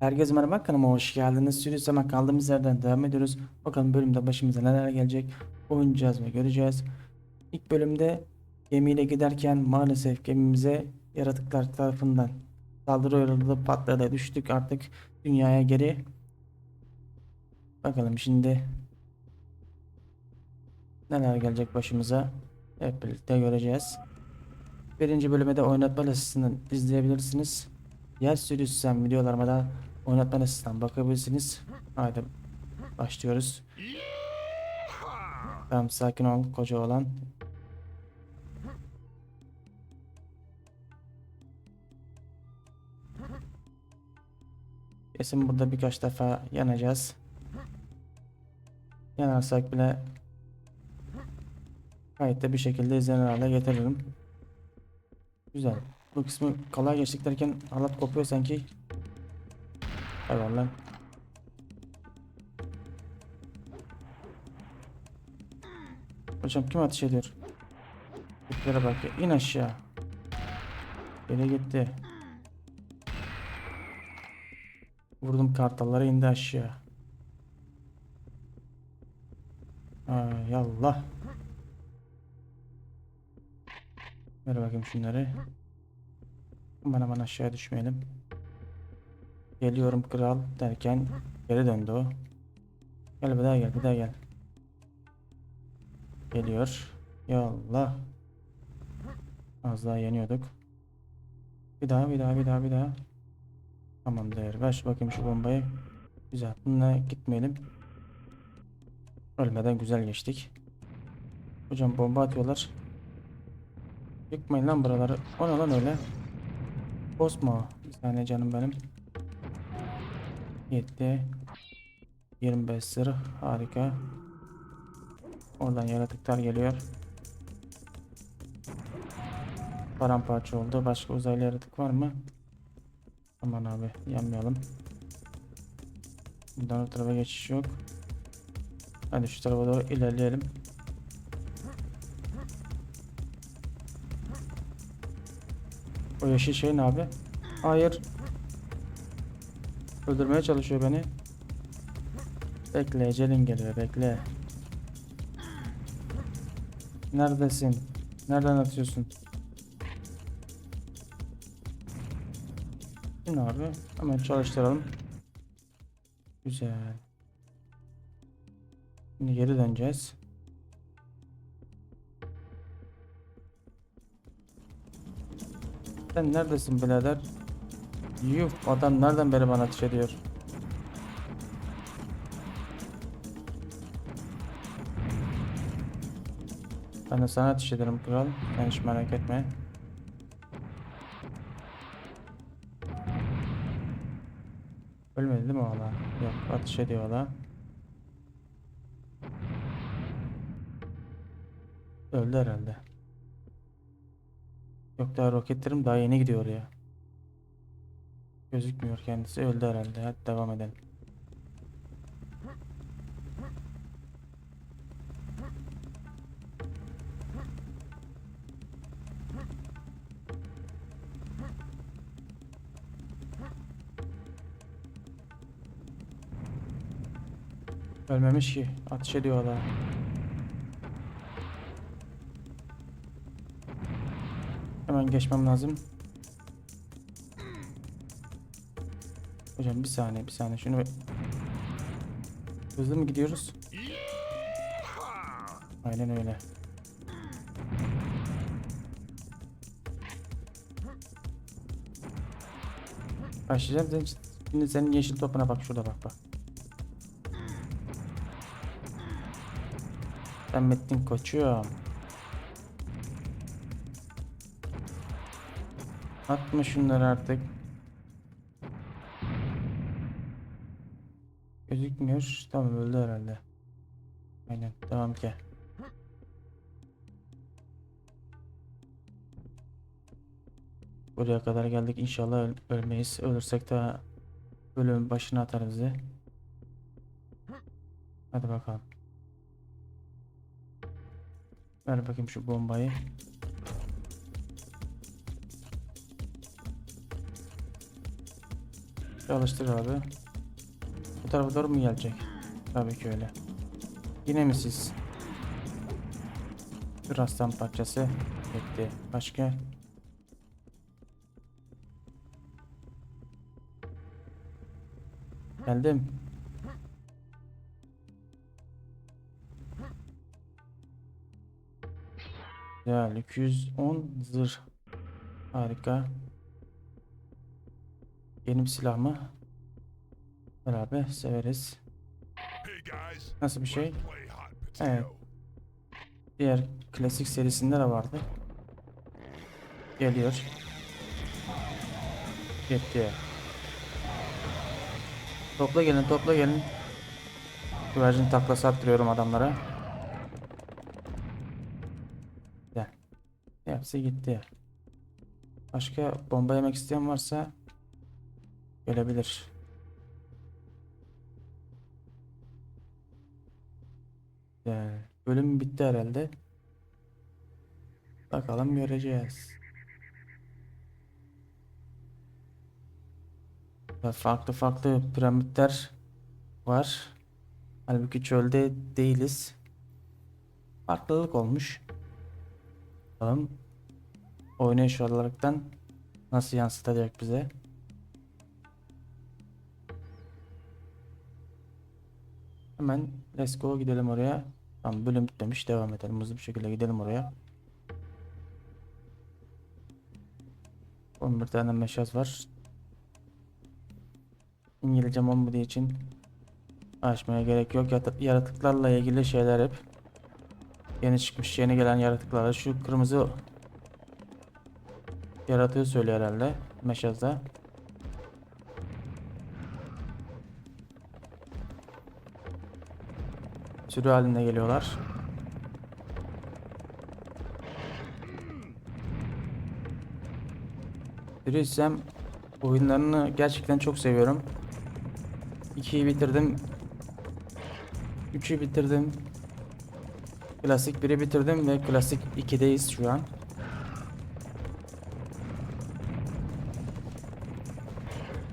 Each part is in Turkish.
Herkese merhaba kanalıma hoş geldiniz. Sürüs hemen kaldığımız yerden devam ediyoruz. Bakalım bölümde başımıza neler gelecek. Oynayacağız ve göreceğiz. İlk bölümde gemiyle giderken maalesef gemimize yaratıklar tarafından saldırı uğradı, patladı, düştük artık dünyaya geri. Bakalım şimdi neler gelecek başımıza hep birlikte göreceğiz. Birinci bölüme de oynatma listesinden izleyebilirsiniz. Yer sürüsüsen videolarıma da oynatma listesinden bakabilirsiniz. Haydi başlıyoruz. Tamam sakin ol koca olan. Kesin burada birkaç defa yanacağız. Yanarsak bile de bir şekilde izlenir hale getiririm. Güzel. Bu kısmı kolay geçtik derken halat kopuyor sanki. Hayvan lan. Hocam kim ateş ediyor? Tiplere bak ya. İn aşağı. Geri gitti. Vurdum kartallara indi aşağı. Ay Allah. Ver bakayım şunları. Aman aman aşağı düşmeyelim. Geliyorum kral derken geri döndü o. Gel bir daha gel bir daha gel. Geliyor. Ya Allah. Az daha yeniyorduk. Bir daha bir daha bir daha bir daha. Tamamdır. Ver bakayım şu bombayı. Güzel. Bununla gitmeyelim. Ölmeden güzel geçtik. Hocam bomba atıyorlar. Yıkmayın lan buraları. O ne lan öyle? Bosma. Bir saniye canım benim. Yetti. 25 zırh. Harika. Oradan yaratıklar geliyor. Paramparça oldu. Başka uzaylı yaratık var mı? Aman abi yanmayalım. Buradan o tarafa geçiş yok. Hadi şu tarafa doğru ilerleyelim. O yeşil şey ne abi? Hayır. Öldürmeye çalışıyor beni. Bekle ecelin geliyor bekle. Neredesin? Nereden atıyorsun? Şimdi abi hemen çalıştıralım. Güzel. Şimdi geri döneceğiz. Sen neredesin birader? Yuh adam nereden beri bana ateş ediyor? Ben de sana ateş ederim kral. Sen hiç merak etme. Ölmedi değil mi o hala? Yok ateş ediyor hala. Öldü herhalde. Yok daha roketlerim daha yeni gidiyor ya. Gözükmüyor kendisi öldü herhalde. Hadi devam edelim. Ölmemiş ki. Ateş ediyor hala. Hemen geçmem lazım. Hocam bir saniye bir saniye şunu. Hızlı mı gidiyoruz? Aynen öyle. Başlayacağım şimdi senin yeşil topuna bak şurada bak bak. Sen bittin koçum. Atma şunları artık. Gözükmüyor. Tamam öldü herhalde. Aynen devam ki. Buraya kadar geldik. İnşallah öl- ölmeyiz. Ölürsek de bölümün başına atar bizi. Hadi bakalım. Ver bakayım şu bombayı. Çalıştır abi. Bu tarafa doğru mu gelecek? Tabii ki öyle. Yine mi siz? Bir parçası. Gitti. Başka? Geldim. Güzel. 210 zırh. Harika. Bir silah mı? Beraber severiz. Nasıl bir şey? Evet. Diğer klasik serisinde de vardı. Geliyor. Gitti. Topla gelin, topla gelin. Güvercin taklası attırıyorum adamlara. Gel. Hepsi gitti. Başka bomba yemek isteyen varsa gelebilir. Yani bölüm bitti herhalde. Bakalım göreceğiz. Ya farklı farklı piramitler var. Halbuki çölde değiliz. Farklılık olmuş. Bakalım oynayış olaraktan nasıl yansıtacak bize. Hemen let's go gidelim oraya. Tamam bölüm bitmemiş devam edelim hızlı bir şekilde gidelim oraya. 11 tane meşaz var. İngilizcem olmadığı için açmaya gerek yok. Yaratıklarla ilgili şeyler hep yeni çıkmış yeni gelen yaratıklar. Şu kırmızı yaratığı söylüyor herhalde meşazda. Sürü halinde geliyorlar. Sürüysem oyunlarını gerçekten çok seviyorum. 2'yi bitirdim. 3'ü bitirdim. Klasik 1'i bitirdim ve klasik 2'deyiz şu an.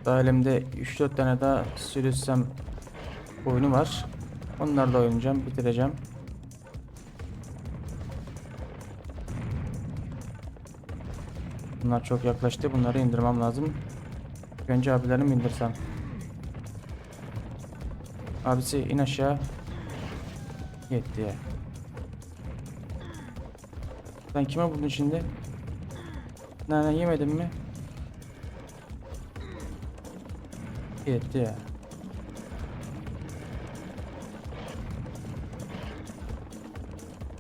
Daha elimde 3-4 tane daha sürüsem oyunu var. Onları da oynayacağım, bitireceğim. Bunlar çok yaklaştı. Bunları indirmem lazım. Önce abilerini mi indirsem? Abisi in aşağı. Yetti ya. Sen kime vurdun şimdi? Nane yemedin mi? Yetti.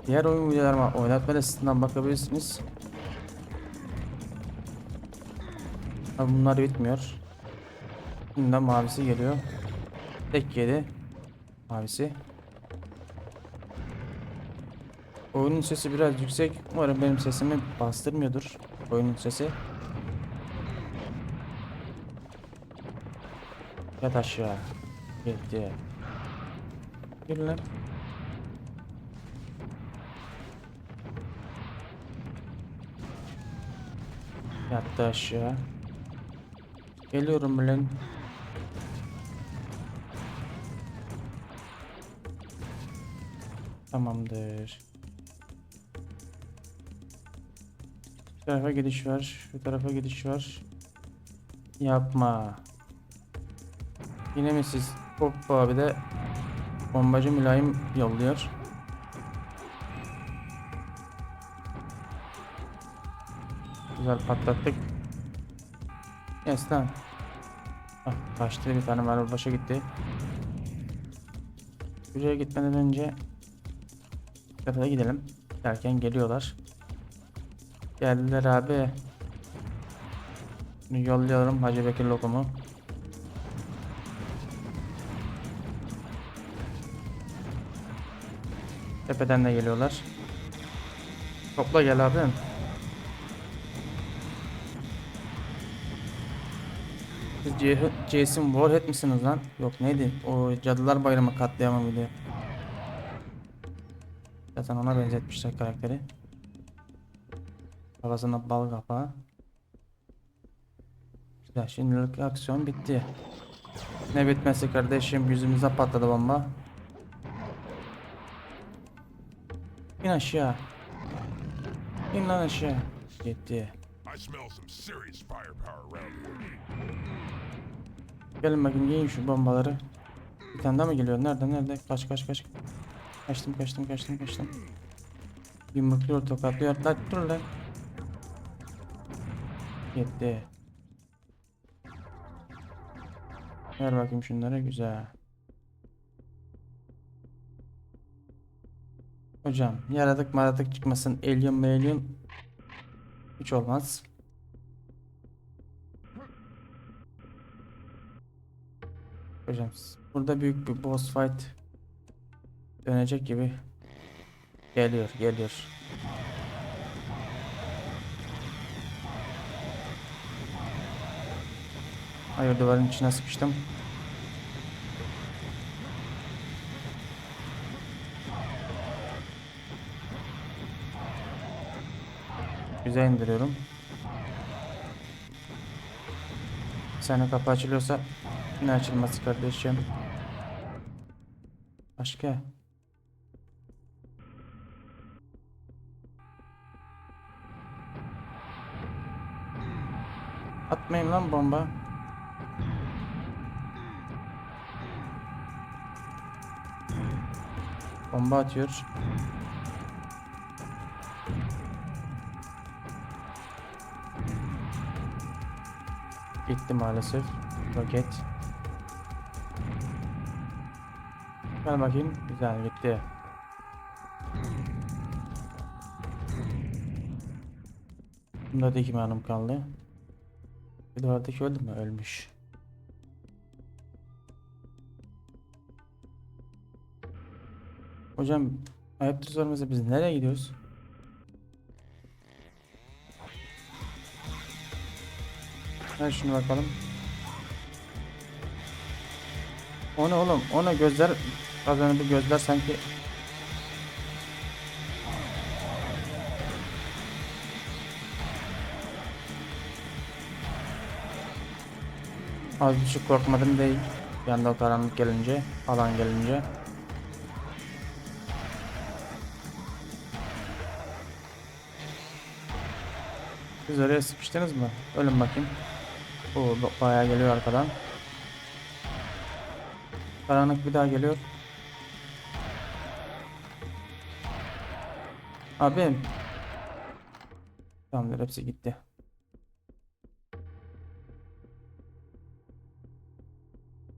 Diğer oyun videolarıma oynatma listesinden bakabilirsiniz. Abi bunlar bitmiyor. Şimdi mavisi geliyor. Tek yedi. Mavisi. Oyunun sesi biraz yüksek. Umarım benim sesimi bastırmıyordur. Oyunun sesi. Yat aşağı. Gitti. Yürü. Yattı aşağı. Geliyorum lan. Tamamdır. Şu tarafa gidiş var. Şu tarafa gidiş var. Yapma. Yine mi siz? Hoppa abi de bombacı mülayim yolluyor. Güzel patlattık. Yes lan. Ah, kaçtı bir tane mermi başa gitti. Buraya gitmeden önce tarafa gidelim. Derken geliyorlar. Geldiler abi. Şimdi Yolluyorum Hacı Bekir lokumu. Tepeden de geliyorlar. Topla gel abi. C- Jason Warhead misiniz lan? Yok neydi? O Cadılar Bayramı katliamı video. Zaten ona benzetmişler karakteri. Kafasında bal kapağı. Güzel şimdilik aksiyon bitti. Ne bitmesi kardeşim yüzümüze patladı bomba. İn aşağı. İn lan aşağı. Gitti. I smell some serious firepower around here. Gelin bakayım yiyin şu bombaları. Bir tane daha mı geliyor? Nerede nerede? Kaç kaç kaç. Kaçtım kaçtım kaçtım kaçtım. Yumrukluyor tokatlıyor. Lan dur lan. Gitti. Ver bakayım şunları güzel. Hocam yaratık maratık çıkmasın. Alien alien hiç olmaz. Hocam burada büyük bir boss fight dönecek gibi geliyor geliyor. Hayır duvarın içine sıkıştım. Güzel indiriyorum. Sana kapı açılıyorsa ne açılması kardeşim? Başka? Atmayın lan bomba. Bomba atıyor. Gitti maalesef. Roket. Gel bakayım. Güzel gitti. Bunda da iki mermim kaldı. Bir duvardaki öldü mü? Ölmüş. Hocam ayıptır sorması biz nereye gidiyoruz? Ver şunu bakalım. O ne oğlum? O ne gözler? Az önce bu gözler sanki Az buçuk korkmadım değil. Bir anda o karanlık gelince, alan gelince. Siz oraya sıkıştınız mı? Ölün bakayım. Oo, ba- bayağı geliyor arkadan. Karanlık bir daha geliyor. Abim. Tamamdır hepsi gitti.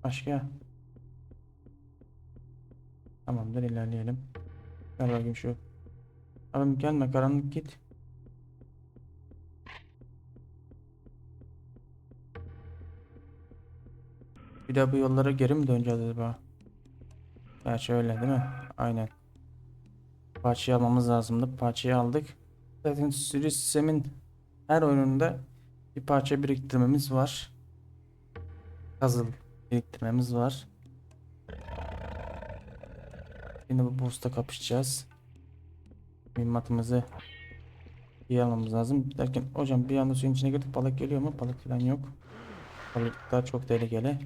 Başka? Tamamdır ilerleyelim. Gel bakayım şu. Abim gelme karanlık git. Bir daha bu yollara geri mi döneceğiz acaba? Gerçi öyle değil mi? Aynen. Parçayı almamız lazımdı. Parçayı aldık. Zaten sürü sistemin her oyununda bir parça biriktirmemiz var. Puzzle biriktirmemiz var. Yine bu boss'ta kapışacağız. Mühimmatımızı iyi almamız lazım. Derken hocam bir anda suyun içine girdik balık geliyor mu? Balık falan yok. Balıklar çok tehlikeli.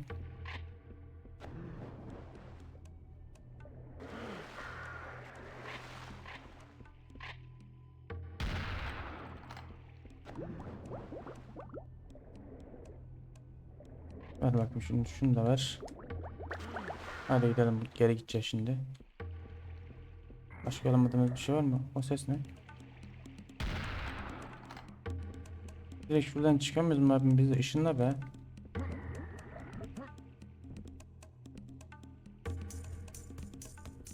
Ver bakayım şunu, şunu da ver. Hadi gidelim geri gideceğiz şimdi. Başka alamadığımız bir şey var mı? O ses ne? Direkt şuradan çıkamıyoruz mu abim? Bizi ışınla be.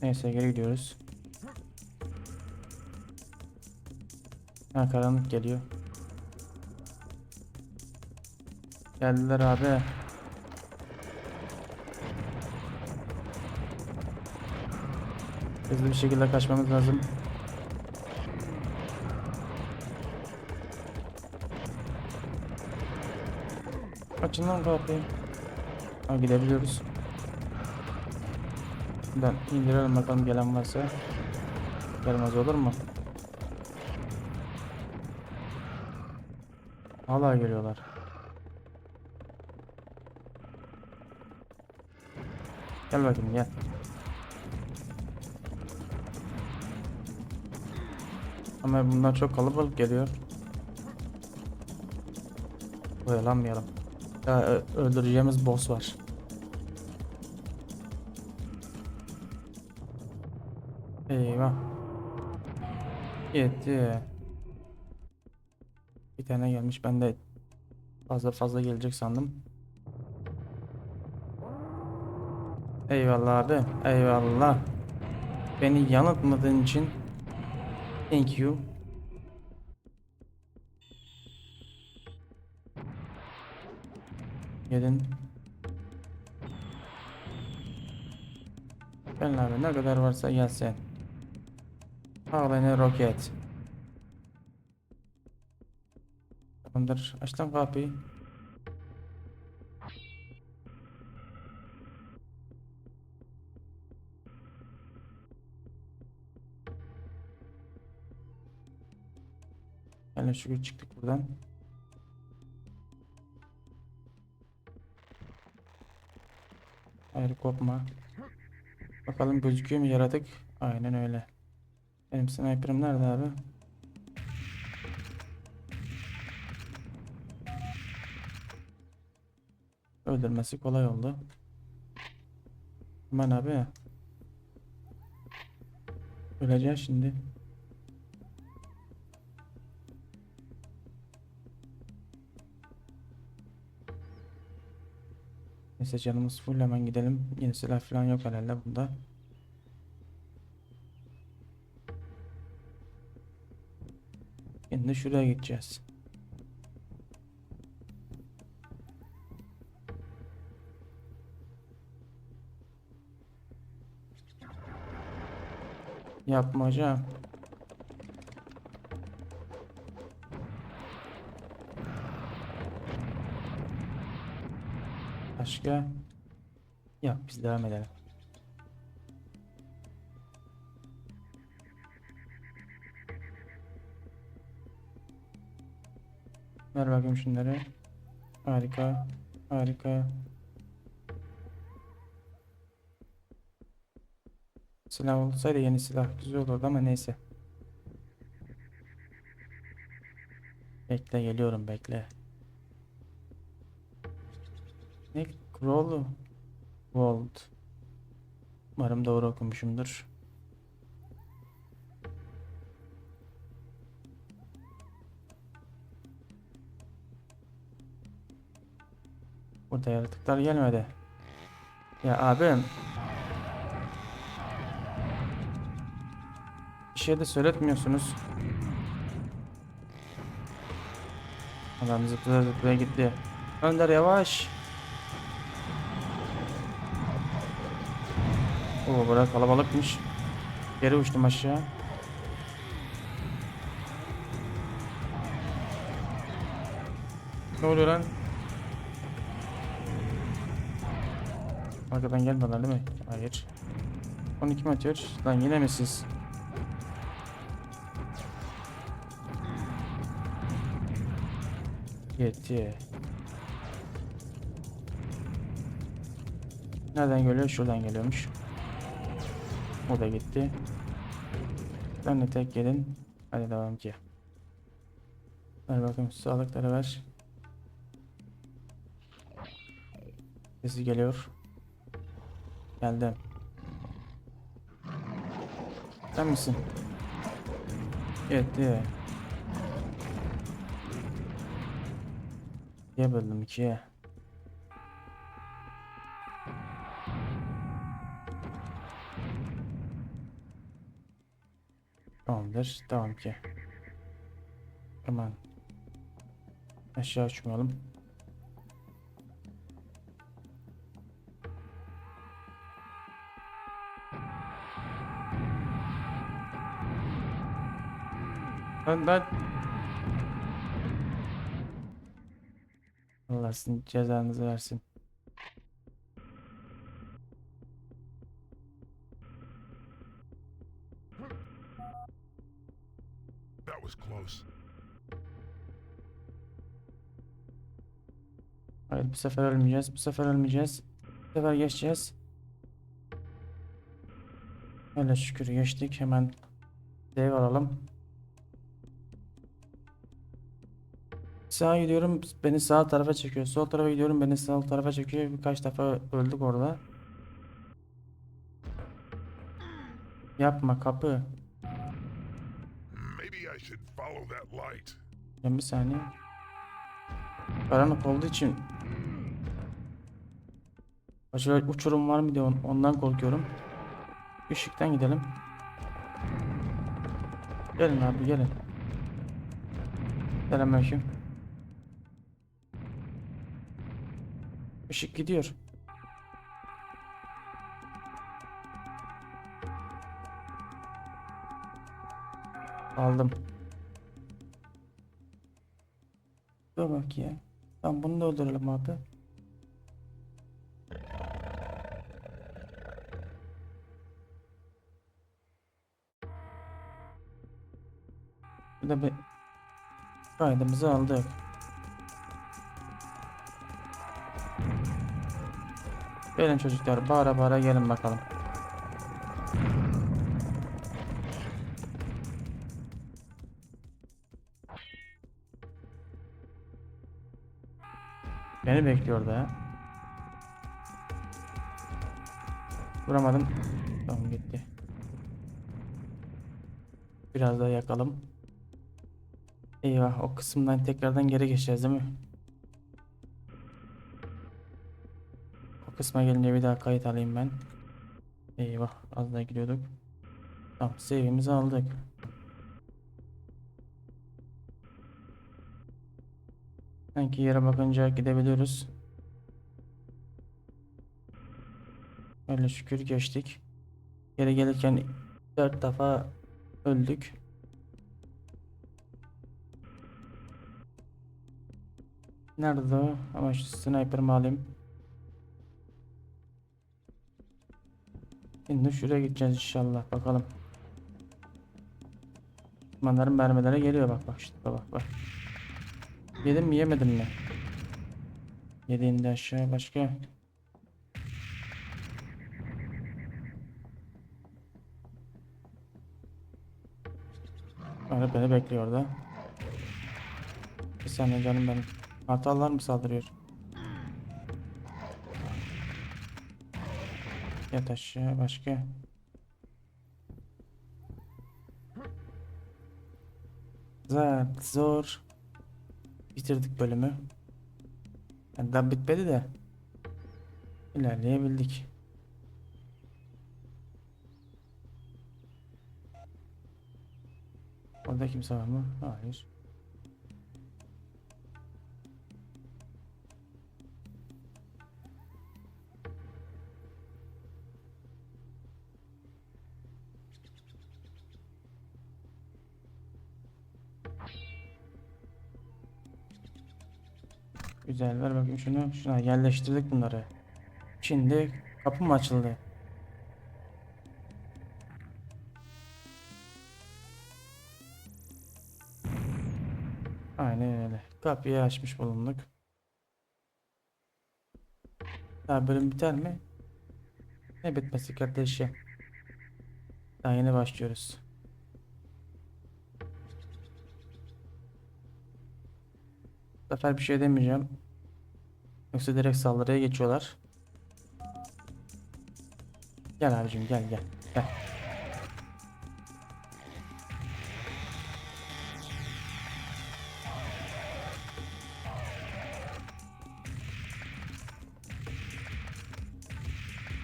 Neyse geri gidiyoruz. Ha karanlık geliyor. Geldiler abi. Hızlı bir şekilde kaçmamız lazım. Açın lan kapıyı. Ha gidebiliyoruz. Şuradan indirelim bakalım gelen varsa. Gelmez olur mu? Hala geliyorlar. Gel bakayım gel. Ama bunlar çok kalabalık geliyor. Oyalanmayalım. Daha öldüreceğimiz boss var. Eyvah. Yetti. Bir tane gelmiş. Ben de fazla fazla gelecek sandım. Eyvallah abi. Eyvallah. Beni yanıltmadığın için thank you. Gelin. Gelin abi ne kadar varsa gelsin. Ağlayın roket. Tamamdır. Aç kapıyı. Yani şükür çıktık buradan. Hayır kopma. Bakalım gözüküyor mu yaratık? Aynen öyle. Benim sniper'ım nerede abi? Öldürmesi kolay oldu. Aman abi. Öleceğiz şimdi. Neyse canımız full hemen gidelim. Yeni silah falan yok herhalde bunda. Şimdi şuraya gideceğiz. Yapma Başka? Yok biz devam edelim. Ver bakayım şunları. Harika. Harika. Silah olsaydı yeni silah güzel olurdu ama neyse. Bekle geliyorum bekle. Crawl World. Umarım doğru okumuşumdur. Burada yaratıklar gelmedi. Ya abim. Bir şey de söyletmiyorsunuz. Adam zıplaya zıplaya gitti. Önder yavaş. Oo bura kalabalıkmış. Geri uçtum aşağı. Ne oluyor lan? Arkadan gelmiyorlar değil mi? Hayır. 12 mi atıyor? Lan yine mi siz? Yetti. Nereden geliyor? Şuradan geliyormuş. O da gitti. Ben de tek gelin. Hadi devam ki. Ver bakayım sağlıkları ver. Sesi geliyor. Geldim. Sen misin? Yetti. İkiye böldüm ikiye. Tamamdır. Devam ki. Aman. Aşağı uçmayalım. Lan lan. Allah sizin cezanızı versin. Sefer ölmeyeceğiz. Bu sefer ölmeyeceğiz. Bu sefer geçeceğiz. Öyle şükür geçtik. Hemen save alalım. Sağa gidiyorum beni sağ tarafa çekiyor. Sol tarafa gidiyorum beni sağ tarafa çekiyor. Birkaç defa öldük orada. Yapma kapı. Ben bir saniye. Karanlık olduğu için Acaba uçurum var mı diye on- ondan korkuyorum. Işıktan gidelim. Gelin abi gelin. Selamünaleyküm. Işık gidiyor. Aldım. Dur bak ya. Tamam bunu da öldürelim abi. Bir de bir kaydımızı aldık. Gelin çocuklar bağıra bağıra gelin bakalım. Beni bekliyor da. Vuramadım. Tamam gitti. Biraz daha yakalım. Eyvah o kısımdan tekrardan geri geçeceğiz değil mi? O kısma gelince bir daha kayıt alayım ben. Eyvah az daha gidiyorduk. Tamam save'imizi aldık. Sanki yere bakınca gidebiliyoruz. Öyle şükür geçtik. Geri gelirken dört defa öldük. Nerede o? Ama şu sniper'ımı alayım. Şimdi şuraya gideceğiz inşallah. Bakalım. Düşmanların mermileri geliyor bak bak işte bak bak. Yedim mi yemedim mi? Yediğinde aşağı başka. Öyle beni bekliyor orada. Bir saniye canım benim. Kartallar mı saldırıyor? Yat aşağı başka. Zar zor. Bitirdik bölümü. Yani daha bitmedi de. İlerleyebildik. Orada kimse var mı? Hayır. Güzel ver bakayım şunu. Şuna yerleştirdik bunları. Şimdi kapı mı açıldı? Aynen öyle. Kapıyı açmış bulunduk. Daha bölüm biter mi? Ne bitmesi kardeşim? Daha yeni başlıyoruz. Bu sefer bir şey demeyeceğim. Yoksa direkt saldırıya geçiyorlar. Gel abicim gel gel. Gel.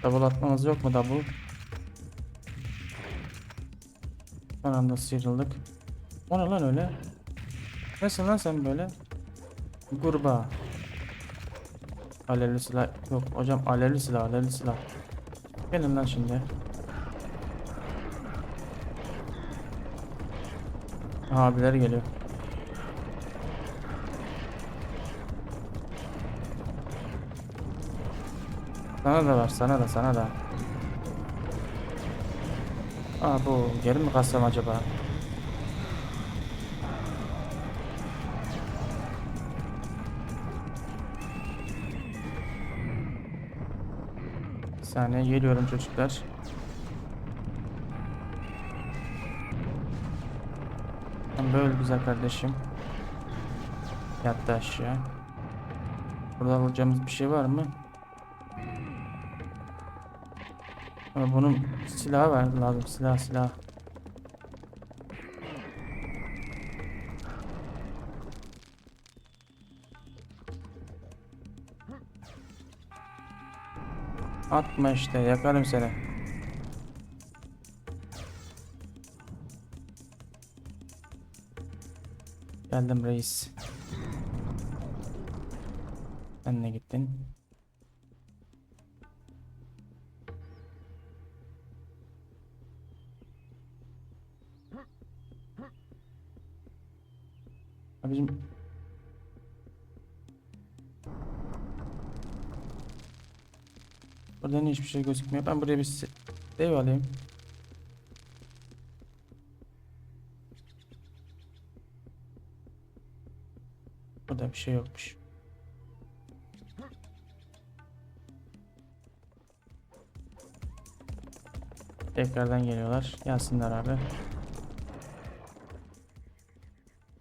Double atmamız yok mu double? Son anda sıyrıldık. O ne lan öyle? Nasıl lan sen böyle? Kurbağa. Alevli silah. Yok hocam alevli silah alevli silah. Gelin lan şimdi. Abiler geliyor. Sana da var sana da sana da. Aa bu geri mi kassam acaba? saniye geliyorum çocuklar. Böyle güzel kardeşim. Yattı aşağı. Burada alacağımız bir şey var mı? Ama bunun silahı var lazım silah silah. Atma işte yakarım seni. Geldim reis. Sen ne gittin? Abicim Buradan hiçbir şey gözükmüyor. Ben buraya bir save alayım. Burada bir şey yokmuş. Tekrardan geliyorlar. Gelsinler abi.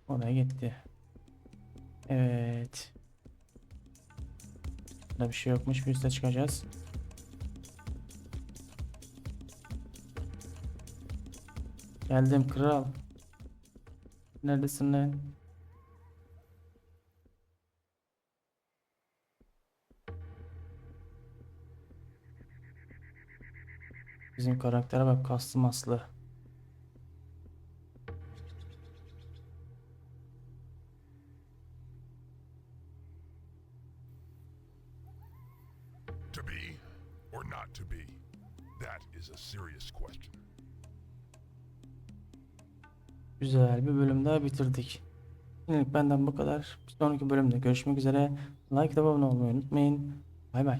Oraya gitti. Evet. Burada bir şey yokmuş. Bir üste çıkacağız. Geldim kral. Neredesin lan? Bizim karaktere bak kaslı maslı. Bitirdik. Şimdilik benden bu kadar. Bir sonraki bölümde görüşmek üzere. Like ve abone olmayı unutmayın. Bay bay.